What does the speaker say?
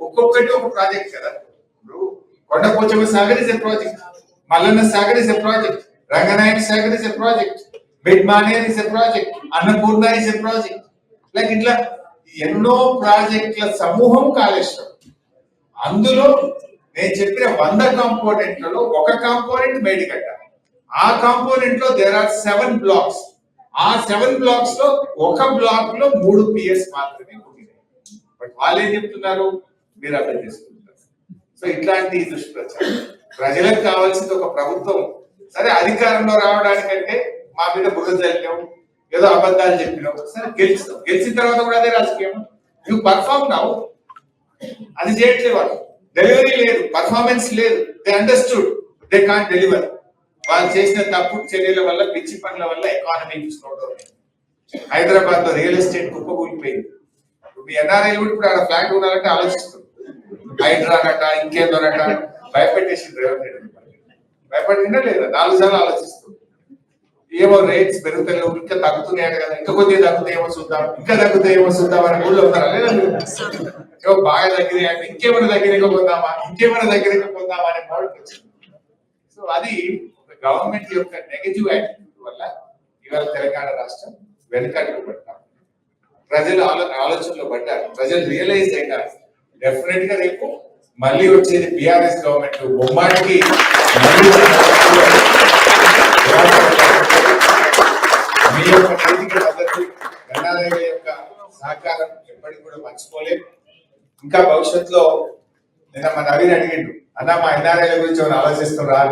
ఒక్కొక్కటి ఒక ప్రాజెక్ట్ కదా. ఇప్పుడు Kondapochamma Sagar is a project Mallanna Sagar is a project Ranganayaka Sagar is a project mid is a project Annapurna is a project like ఇట్లా ఎన్నో ప్రాజెక్టుల సమూహం కాళేశ్వరం. అందులో నేను చెప్పిన వంద కాంపోనెంట్లలో ఒక కాంపోనెంట్ మేడిగడ్డ. ఆ కాంపోనెంట్లో దేర్ ఆర్ సెవెన్ బ్లాక్స్ ఆ సెవెన్ బ్లాక్స్లో ఒక బ్లాక్లో మూడు పిఎస్ మాత్రమే ఉండినాయి. బట్ వాళ్ళు ఏం చెప్తున్నారు? మీరు అర్థం చేసుకుంటారు. సో ఇట్లాంటి దుష్ప్రచారం. ప్రజలకు కావాల్సింది ఒక ప్రభుత్వం. సరే అధికారంలో రావడానికంటే మా మీద బురద చల్లినావు ఏదో అబద్ధాలు చెప్పినావు సరే గెలుస్తావు గెలిచిన తర్వాత కూడా అదే రాజకీయం. యూ పర్ఫామ్ నావు అది చేయట్లేదు వాళ్ళు. డెలివరీ లేదు పర్ఫార్మెన్స్ లేదు. They understood they can't deliver వాళ్ళు చేసిన తప్పు చర్యల వల్ల పిచ్చి పనుల వల్ల ఎకానమీ స్లో హైదరాబాద్లో రియల్ ఎస్టేట్ కుప్పకూలిపోయింది. ఇప్పుడు మీ ఎన్ఆర్ఐ కూడా ఇప్పుడు ఆడ ఫ్లాట్ ఉండాలంటే ఆలోచిస్తుంది హైడ్రానట ఇంకేదోనట భయపెట్టేసి రేవంత్ రెడ్డి భయపడిందా లేదా? నాలుగు సార్లు ఆలోచిస్తుంది. ఏమో రేట్స్ పెరుగుతలేవు ఇంకా తగ్గుతున్నాయట కదా. ఇంకా కొద్దిగా తగ్గుతాయేమో చూద్దాం ఇంకా తగ్గుతాయేమో చూద్దాం అని ఊళ్ళో ఉన్నారా? లేదా? ఏమో బాగా తగ్గినాయి? ఇంకేమైనా దగ్గరగా పొందామా ఇంకేమైనా దగ్గరగా పొందామా అనే మోడల్ వచ్చింది సో అది గవర్నమెంట్ యొక్క నెగటివ్ యాటిట్యూడ్ వల్ల ఇవాళ తెలంగాణ రాష్ట్రం వెనుకడుగు పడతాం. ప్రజలు ఆలో ఆలోచనలో పడ్డారు. ప్రజలు రియలైజ్ అయ్యారు డెఫినెట్గా రేపు మళ్ళీ వచ్చేది బిఆర్ఎస్ గవర్నమెంట్ బొమ్మాటికి మీ యొక్క నైతిక యొక్క సహకారం ఎప్పటికి కూడా మర్చిపోలేదు ఇంకా భవిష్యత్తులో నిన్న మా నవీన్ అడిగిండు అన్న మా ఎన్ఆర్ఐల గురించి ఏమైనా ఆలోచిస్తున్నారా?